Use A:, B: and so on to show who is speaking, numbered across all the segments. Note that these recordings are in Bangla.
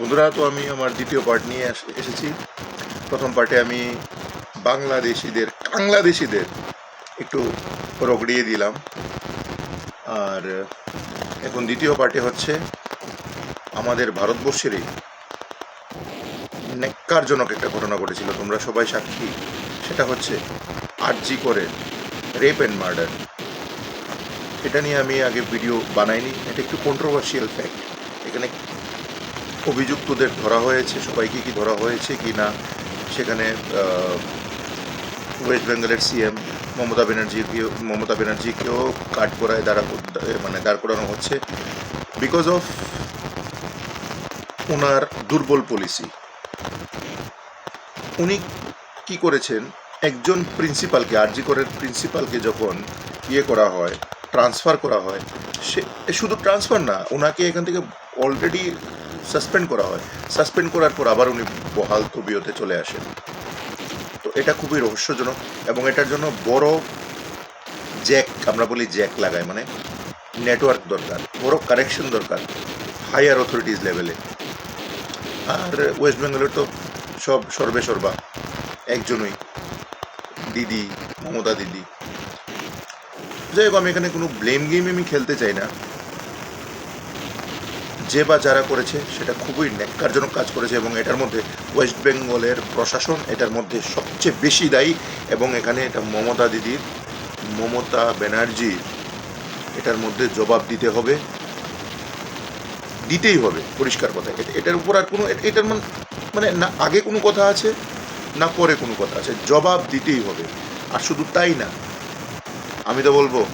A: বন্ধুরা, তো আমি আমার দ্বিতীয় পার্ট নিয়ে এসেছি। প্রথম পার্টে আমি বাংলাদেশিদের বাংলাদেশিদের একটু রগড়িয়ে দিলাম। আর এখন দ্বিতীয় পার্টে হচ্ছে আমাদের ভারতবর্ষেরই ন্যাক্কারজনক একটা ঘটনা ঘটেছিল। তোমরা সবাই সাক্ষী। সেটা হচ্ছে আরজি করে রেপ অ্যান্ড মার্ডার এটা নিয়ে আমি আগে ভিডিও বানাইনি। এটা একটু কন্ট্রোভার্সিয়াল ফ্যাক্ট এখানে অভিযুক্তদের ধরা হয়েছে, সবাইকে কি ধরা হয়েছে কি না, সেখানে ওয়েস্ট বেঙ্গলের সিএম মমতা ব্যানার্জিকে মমতা ব্যানার্জিকেও কাঠ করায় দাঁড়া মানে দাঁড় করানো হচ্ছে বিকজ অফ ওনার দুর্বল পলিসি উনি কি করেছেন, একজন প্রিন্সিপালকে আরজি করের প্রিন্সিপালকে যখন ইয়ে করা হয় ট্রান্সফার করা হয়, সে, শুধু ট্রান্সফার না ওনাকে এখান থেকে অলরেডি সাসপেন্ড করা হয়। সাসপেন্ড করার পর আবার উনি বহাল তবিয়তে চলে আসেন। তো এটা খুবই রহস্যজনক এবং এটার জন্য বড় জ্যাক, আমরা বলি জ্যাক লাগায় মানে নেটওয়ার্ক দরকার, বড় কারেকশন দরকার হায়ার অথরিটিস লেভেলে আর ওয়েস্ট বেঙ্গলের তো সব সর্বে সর্বা, একজনই, দিদি, মমতা দিদি। যাই হোক, আমি এখানে কোনো ব্লেম গেম আমি খেলতে চাই না। যে বা যারা করেছে, সেটা খুবই ন্যাক্কারজনক কাজ করেছে এবং এটার মধ্যে ওয়েস্ট বেঙ্গলের প্রশাসন এটার মধ্যে সবচেয়ে বেশি দায়ী এবং এখানে এটা মমতা দিদির, মমতা ব্যানার্জি এটার মধ্যে জবাব দিতে হবে। দিতেই হবে, পরিষ্কার কথা। এটা- এটার উপর আর কোনো এটার মান- মানে না, আগে কোনো কথা আছে, না পরে কোনো কথা আছে। জবাব দিতেই হবে। আর শুধু তাই না, আমি তো বলব,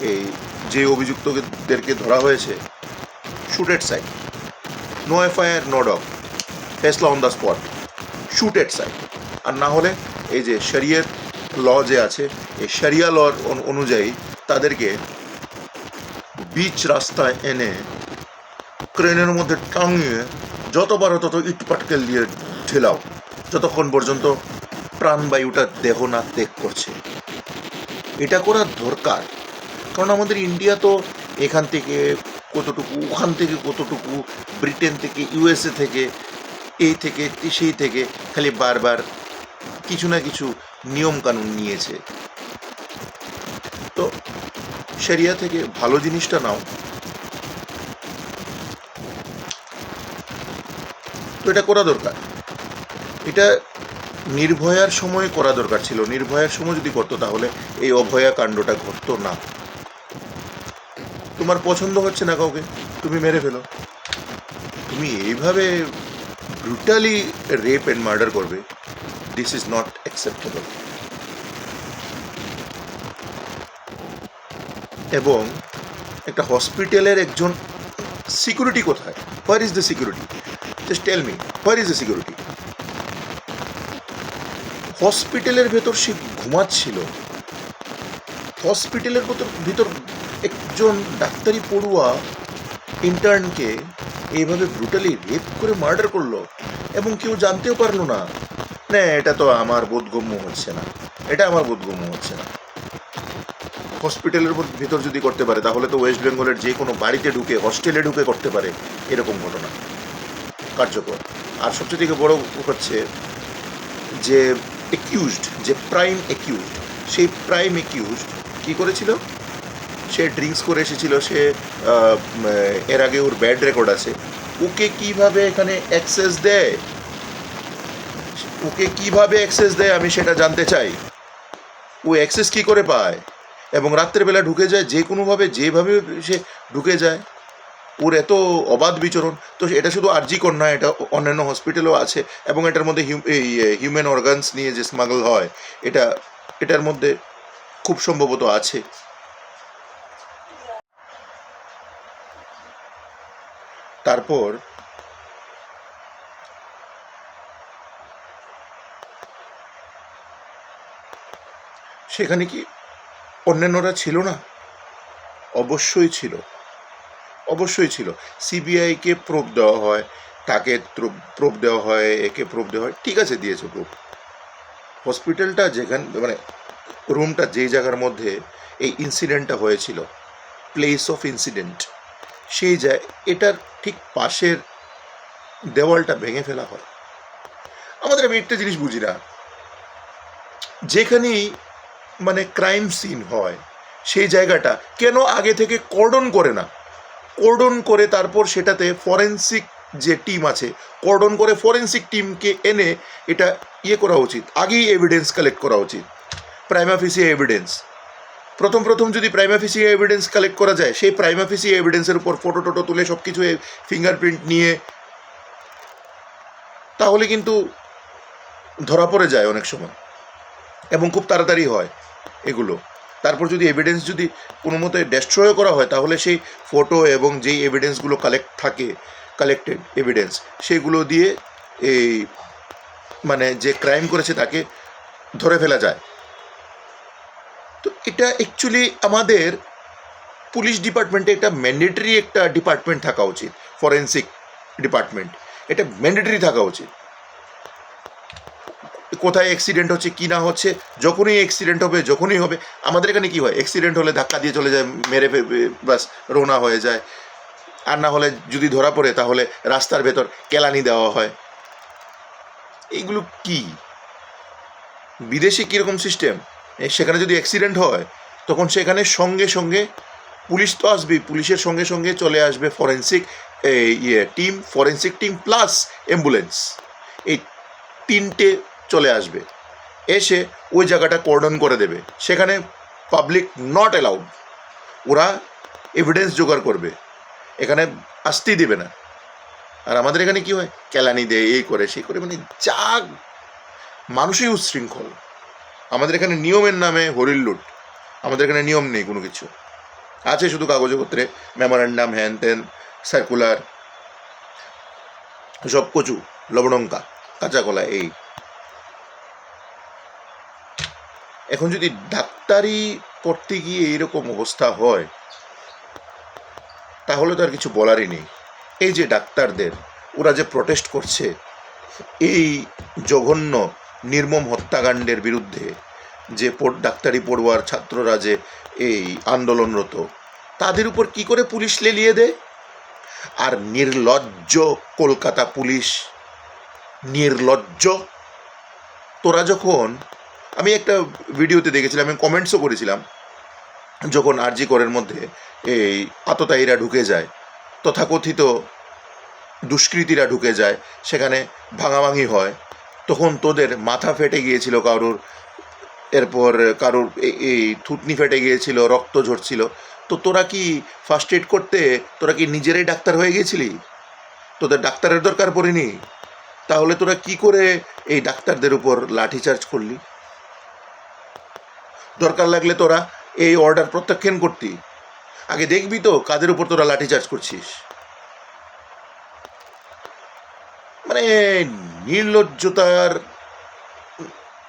A: এই যে অভিযুক্তদেরকে ধরা হয়েছে shoot at sight no FIR no dog ফেসলা on the spot shoot at sight আর না হলে এই যে শরিয়ত ল যে আছে, এই শরিয়া লর অনুযায়ী তাদেরকে বিচ রাস্তায় এনে ক্রেনের মধ্যে টাঙিয়ে যতবার তত ইট পাটকেল দিয়ে ঠেলাও, যতক্ষণ পর্যন্ত প্রাণবায়ুটা দেহ না ত্যাগ করছে। এটা করার দরকার। কারণ আমাদের ইন্ডিয়া তো এখান থেকে কতটুকু, ওখান থেকে কতটুকু, ব্রিটেন থেকে, ইউএসএ থেকে, এই থেকে, সেই থেকে খালি বারবার কিছু না কিছু নিয়ম কানুন নিয়েছে। তো সেরিয়া থেকে ভালো জিনিসটা নাও। তো এটা করা দরকার। এটা নির্ভয়ার সময় করা দরকার ছিল। নির্ভয়ার সময় যদি করতো তাহলে এই অভয়া কাণ্ডটা ঘটতো না। তোমার পছন্দ হচ্ছে না কাউকে, তুমি মেরে ফেলো। তুমি এইভাবে ব্রুটালি রেপ অ্যান্ড মার্ডার করবে দিস ইজ নট অ্যাকসেপ্টেবল এবং একটা হসপিটালের একজন সিকিউরিটি কোথায়? Where is the security just tell me where is the security হসপিটালের ভেতর সে ঘুমাচ্ছিল। হসপিটালের ভেতর ভিতর একজন ডাক্তারি পড়ুয়া ইন্টার্নকে এইভাবে ব্রুটালি রেপ করে মার্ডার করল এবং কেউ জানতেও পারল না। না, এটা তো আমার বোধগম্য হচ্ছে না। এটা আমার বোধগম্য হচ্ছে না। হসপিটালের ভিতর যদি করতে পারে, তাহলে তো ওয়েস্ট বেঙ্গলের যে কোনো বাড়িতে ঢুকে হস্টেলে ঢুকে করতে পারে এরকম ঘটনা। কার্যকর। আর সবচেয়ে থেকে বড় হচ্ছে যে একিউজড যে প্রাইম একিউজড সেই প্রাইম একিউজড কি করেছিল? সে ড্রিঙ্কস করে এসেছিল, সে এর আগে ওর ব্যাড রেকর্ড আছে। ওকে কীভাবে এখানে অ্যাক্সেস দেয়? ওকে কীভাবে অ্যাক্সেস দেয় আমি সেটা জানতে চাই। ও অ্যাক্সেস কি করে পায়? এবং রাত্রেবেলা ঢুকে যায়, যে কোনোভাবে, যেভাবে সে ঢুকে যায়। ওর এত অবাধ বিচরণ। তো এটা শুধু আরজিকর না এটা অন্যান্য হসপিটালও আছে। এবং এটার মধ্যে হিউম্যান অর্গানস নিয়ে যে স্মাগল হয়, এটা, এটার মধ্যে খুব সম্ভবত আছে। তারপর সেখানে কি অন্যান্যরা ছিল না? অবশ্যই ছিল। অবশ্যই ছিল। সিবিআইকে প্রোব দেওয়া হয়, তাকে প্রোব দেওয়া হয়, একে প্রোব দেওয়া হয়। ঠিক আছে, দিয়েছে প্রোব হসপিটালটা যেখানে মানে রুমটা যেই জায়গার মধ্যে এই ইনসিডেন্টটা হয়েছিল। প্লেস অফ ইনসিডেন্ট সেই জায় এটার ঠিক পাশের দেওয়ালটা ভেঙে ফেলা হয়। আমাদের আমি একটা জিনিস বুঝি না। যেখানেই মানে ক্রাইম সিন হয়, সেই জায়গাটা কেন আগে থেকে কর্ডন করে না? কর্ডন করে তারপর সেটাতে ফরেন্সিক যে টিম আছে কর্ডন করে ফরেন্সিক টিমকে এনে এটা ইয়ে করা উচিত। আগেই এভিডেন্স কালেক্ট করা উচিত। প্রাইমাফিসি এভিডেন্স প্রথম প্রথম যদি প্রাইমাফিসি এভিডেন্স কালেক্ট করা যায়, সেই প্রাইমাফিসি এভিডেন্সের উপর ফটো টোটো তুলে সব কিছু ফিঙ্গারপ্রিন্ট নিয়ে, তাহলে কিন্তু ধরা পড়ে যায় অনেক সময় এবং খুব তাড়াতাড়ি হয় এগুলো। তারপর যদি এভিডেন্স যদি কোনো মতে ডেস্ট্রয় করা হয়, তাহলে সেই ফটো এবং যেই এভিডেন্সগুলো কালেক্ট থাকে কালেক্টেড এভিডেন্স সেগুলো দিয়ে এই মানে যে ক্রাইম করেছে তাকে ধরে ফেলা যায়। তো এটা অ্যাকচুয়ালি আমাদের পুলিশ ডিপার্টমেন্টে একটা ম্যান্ডেটরি একটা ডিপার্টমেন্ট থাকা উচিত ফরেন্সিক ডিপার্টমেন্ট এটা ম্যান্ডেটরি থাকা উচিত। কোথায় অ্যাক্সিডেন্ট হচ্ছে, কি না হচ্ছে, যখনই অ্যাক্সিডেন্ট হবে, যখনই হবে, আমাদের এখানে কি হয় অ্যাক্সিডেন্ট হলে ধাক্কা দিয়ে চলে যায়, মেরে বাস রোনা হয়ে যায়। আর না হলে যদি ধরা পড়ে, তাহলে রাস্তার ভেতর কেলানি দেওয়া হয়। এইগুলো কি? বিদেশে কীরকম সিস্টেম সেখানে যদি অ্যাক্সিডেন্ট হয়, তখন সেখানে সঙ্গে সঙ্গে পুলিশ তো আসবেই, পুলিশের সঙ্গে সঙ্গে চলে আসবে ফরেন্সিক ইয়ে team forensic team plus ambulance এই তিনটে চলে আসবে। এসে ওই জায়গাটা কর্ডন করে দেবে। সেখানে পাবলিক নট অ্যালাউড ওরা এভিডেন্স জোগাড় করবে। এখানে আসতেই দেবে না। আর আমাদের এখানে কি হয়? কেলানি দেয়, এই করে, সেই করে মানে যা মানুষই উচ্ছৃঙ্খল। আমাদের এখানে নিয়মের নামে হরিল্লুট আমাদের এখানে নিয়ম নেই কোনো কিছু। আছে শুধু কাগজপত্রে মেমোরেন্ডাম হ্যান ত্যান সার্কুলার সব কচু, লবণঙ্কা কাঁচা কলা এই। এখন যদি ডাক্তারি পড়তে গিয়ে এইরকম অবস্থা হয়, তাহলে তো আর কিছু বলারই নেই। এই যে ডাক্তারদের, ওরা যে প্রটেস্ট করছে, এই জঘন্য নির্মম হত্যাকাণ্ডের বিরুদ্ধে যে ডাক্তারি পড়ুয়ার ছাত্ররা যে এই আন্দোলনরত, তাদের উপর কি করে পুলিশ লেলিয়ে দেয়? আর নির্লজ্জ কলকাতা পুলিশ, নির্লজ্জ? তোরা যখন, আমি একটা ভিডিওতে দেখেছিলাম, আমি কমেন্টসও করেছিলাম, যখন আরজি করের মধ্যে এই আততায়ীরা ঢুকে যায়, তথাকথিত দুষ্কৃতীরা ঢুকে যায়, সেখানে ভাঙাভাঙি হয় তখন তোদের মাথা ফেটে গিয়েছিল কারোর, এরপর কারোর এই- থুতনি ফেটে গিয়েছিল, রক্ত ঝরছিল। তো তোরা কি ফার্স্ট এড করতে, তোরা কি নিজেরাই ডাক্তার হয়ে গিয়েছিলি? তোদের ডাক্তারের দরকার পড়েনি? তাহলে তোরা কি করে এই ডাক্তারদের উপর লাঠিচার্জ করলি? দরকার লাগলে তোরা এই অর্ডার প্রত্যাখ্যান করতি। আগে দেখবি তো কাদের উপর তোরা লাঠিচার্জ করছিস। মানে নির্লজ্জতার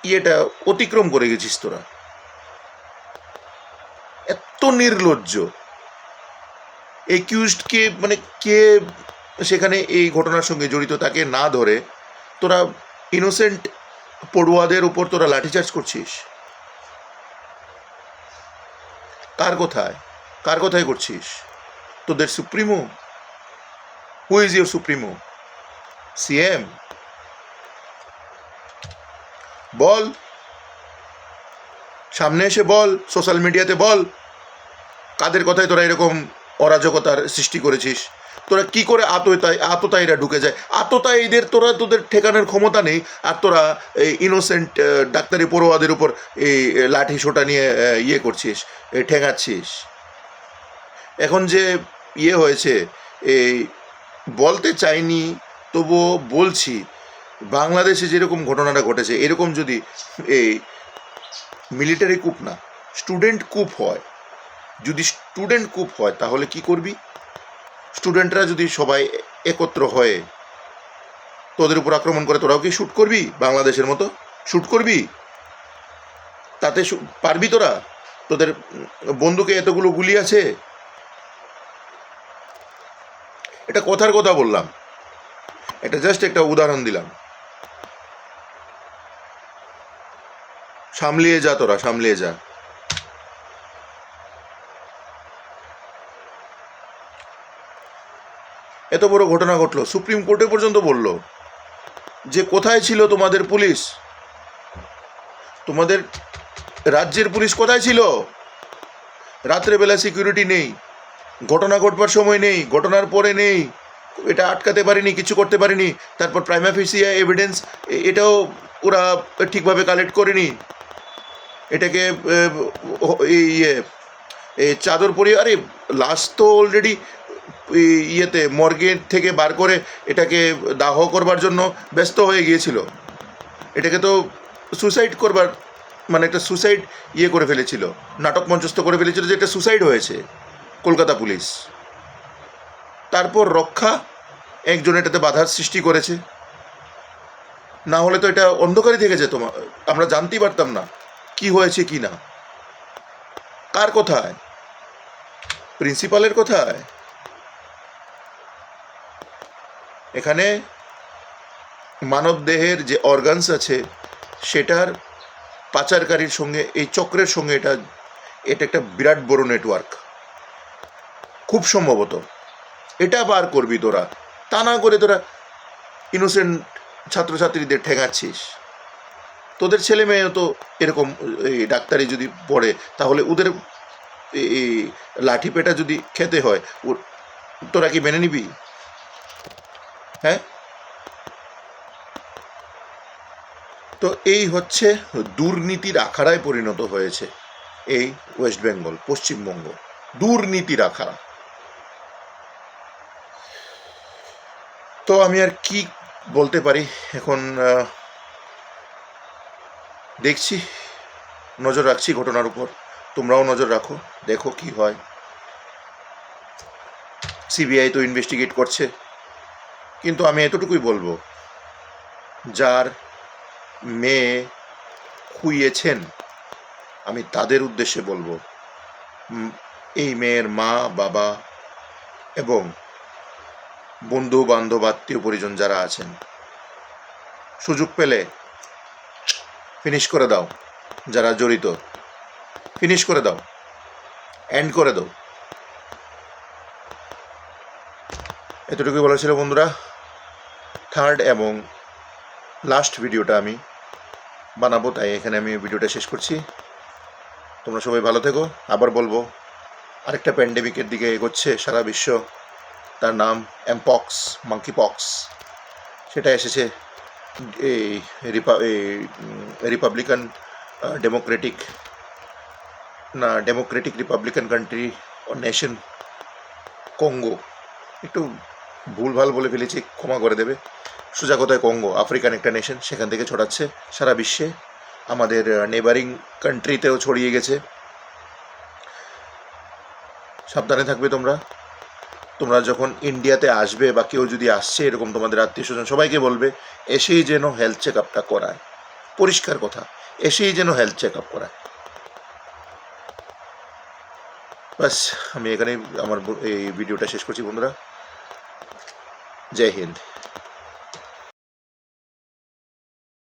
A: ইয়েটা অতিক্রম করে গেছিস তোরা। এত নির্লজ্জ। একিউজডকে মানে কে সেখানে এই ঘটনার সঙ্গে জড়িত, তাকে না ধরে তোরা ইনোসেন্ট পড়ুয়াদের উপর তোরা লাঠিচার্জ করছিস? কার কোথায়? কার কোথায় করছিস? তোদের supremo? Who is your supremo? CM বল। সামনে এসে বল সোশ্যাল মিডিয়াতে বল। কাদের কথায় তোরা এরকম অরাজকতার সৃষ্টি করেছিস? তোরা কি করে আততাই আততায়ীরা ঢুকে যায়? আততায় এদের তোরা তোদের ঠেকানোর ক্ষমতা নেই, আর তোরা এই ইনোসেন্ট ডাক্তারি পড়ুয়াদের উপর এই লাঠি সোটা নিয়ে ইয়ে করছিস ঠেকাচ্ছিস। এখন যে ইয়ে হয়েছে, এই, বলতে চাইনি, তবুও বলছি বাংলাদেশে যেরকম ঘটনাটা ঘটেছে এরকম যদি এই মিলিটারি কূপ না স্টুডেন্ট কূপ হয় যদি স্টুডেন্ট কূপ হয় তাহলে কি করবি? স্টুডেন্টরা যদি সবাই একত্র হয়ে তোদের উপর আক্রমণ করে তোরাও কি শ্যুট করবি বাংলাদেশের মতো? শ্যুট করবি? তাতে পারবি তোরা? তোদের উম, বন্দুকে এতগুলো গুলি আছে? এটা কথার কথা বললাম। এটা জাস্ট একটা উদাহরণ দিলাম। সামলিয়ে যা তোরা, সামলিয়ে যা। এত বড় ঘটনা ঘটলো, সুপ্রিম কোর্টে পর্যন্ত বলল, যে কোথায় ছিল তোমাদের পুলিশ? তোমাদের রাজ্যের পুলিশ কোথায় ছিল? রাত্রেবেলা সিকিউরিটি নেই, ঘটনা ঘটবার সময় নেই, ঘটনার পরে নেই, এটা আটকাতে পারিনি, কিছু করতে পারিনি, তারপর প্রাইমাফিসিয়া এভিডেন্স এটাও ওরা ঠিকভাবে কালেক্ট করেনি। এটাকে ইয়ে এই চাদর পরিয়ে আরে লাশ তো অলরেডি ইয়েতে মর্গে থেকে বার করে এটাকে দাহ করবার জন্য ব্যস্ত হয়ে গিয়েছিল। এটাকে তো সুসাইড করবার মানে একটা সুসাইড ইয়ে করে ফেলেছিল, নাটক মঞ্চস্থ করে ফেলেছিল যে এটা সুসাইড হয়েছে, কলকাতা পুলিশ। তারপর রক্ষা একজন এটাতে বাধার সৃষ্টি করেছে। না হলে তো এটা অন্ধকারই থেকে যেত আমরা জানতেই পারতাম না। কি হয়েছে কি না? কার কোথায়? প্রিন্সিপালের কোথায়? এখানে মানব দেহের যে অর্গানস আছে, সেটার পাচারকারীর সঙ্গে, এই চক্রের সঙ্গে এটা এটা একটা বিরাট বড় নেটওয়ার্ক খুব সম্ভবত। এটা বার করবি তোরা। তা না করে তোরা ইনোসেন্ট ছাত্রছাত্রীদের ঠেঙাচ্ছিস। তোদের ছেলে মেয়েও তো এরকম, এই ডাক্তারি যদি পড়ে, তাহলে ওদের লাঠি পেটা যদি খেতে হয় ও- তোরা কি মেনে নিবি? হ্যাঁ? তো এই হচ্ছে দুর্নীতির আখাড়ায় পরিণত হয়েছে এই ওয়েস্ট বেঙ্গল, পশ্চিমবঙ্গ। দুর্নীতির আখাড়া। তো আমি আর কি বলতে পারি? এখন দেখছি, নজর রাখছি ঘটনার উপর। তোমরাও নজর রাখো, দেখো কি হয়। সিবিআই তো ইনভেস্টিগেট করছে, কিন্তু আমি এতটুকুই বলব, যার মেয়ে খুইয়েছেন, আমি তাদের উদ্দেশ্যে বলব এই মেয়ের মা, বাবা এবং বন্ধু বান্ধব আত্মীয় পরিজন যারা আছেন, সুযোগ পেলে ফিনিশ করে দাও, যারা জড়িত। ফিনিশ করে দাও এন্ড করে দাও। এতটুকুই বলা ছিল বন্ধুরা। থার্ড এবং লাস্ট ভিডিওটা আমি বানাবো, তাই এখানে আমি ভিডিওটা শেষ করছি। তোমরা সবাই ভালো থেকো। আবার বলব, আরেকটা প্যান্ডেমিকের দিকে এগোচ্ছে সারা বিশ্ব। তার নাম অ্যাম্পক্স মাঙ্কি পক্স সেটা এসেছে। এই রিপা এই রিপাবলিকান ডেমোক্রেটিক না ডেমোক্রেটিক রিপাবলিকান কান্ট্রি ও নেশন কঙ্গো একটু ভুলভাল বলে ফেলেছি, ক্ষমা করে দেবে। সোজা কথায় কঙ্গো আফ্রিকান একটা নেশন সেখান থেকে ছড়াচ্ছে সারা বিশ্বে। আমাদের নেবারিং কান্ট্রিতেও ছড়িয়ে গেছে। সাবধানে থাকবে তোমরা। তোমরা যখন ইন্ডিয়াতে আসবে বা কেউ যদি আসছে এরকম তোমাদের আত্মীয় স্বজন সবাইকে বলবে, এসেই যেন হেলথ চেক আপটা করায়। পরিষ্কার কথা, এসেই যেন হেলথ চেক আপ করায়। বাস আমি এখানেই আমার এই ভিডিওটা শেষ করছি বন্ধুরা। জয় হিন্দ।